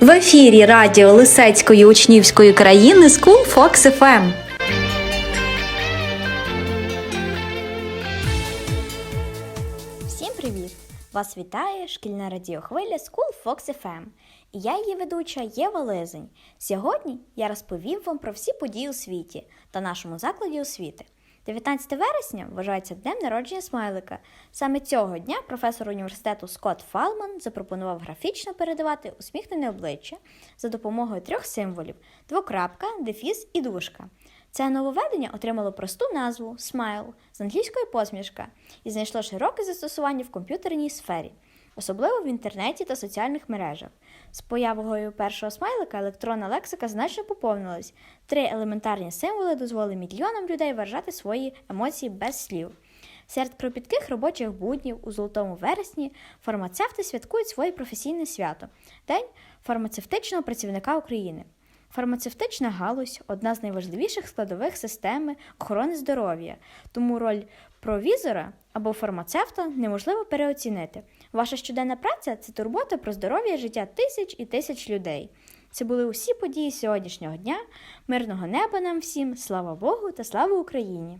В ефірі радіо Лисецької учнівської країни School Fox FM. Всім привіт! Вас вітає шкільна радіохвиля School Fox FM. І я її ведуча Єва Лизень. Сьогодні я розповім вам про всі події у світі та нашому закладі освіти. 19 вересня вважається днем народження смайлика. Саме цього дня професор університету Скотт Фалман запропонував графічно передавати усміхнене обличчя за допомогою трьох символів: двокрапка, дефіс і дужка. Це нововведення отримало просту назву Smile з англійської посмішка і знайшло широке застосування в комп'ютерній сфері, особливо в інтернеті та соціальних мережах. З появою першого смайлика електронна лексика значно поповнилась. Три елементарні символи дозволили мільйонам людей виражати свої емоції без слів. Серед кропітких робочих буднів у золотому вересні фармацевти святкують своє професійне свято День фармацевтичного працівника України. Фармацевтична галузь одна з найважливіших складових системи охорони здоров'я, тому роль провізора або фармацевта неможливо переоцінити. Ваша щоденна праця це турбота про здоров'я життя тисяч і тисяч людей. Це були усі події сьогоднішнього дня. Мирного неба нам всім, слава Богу та слава Україні!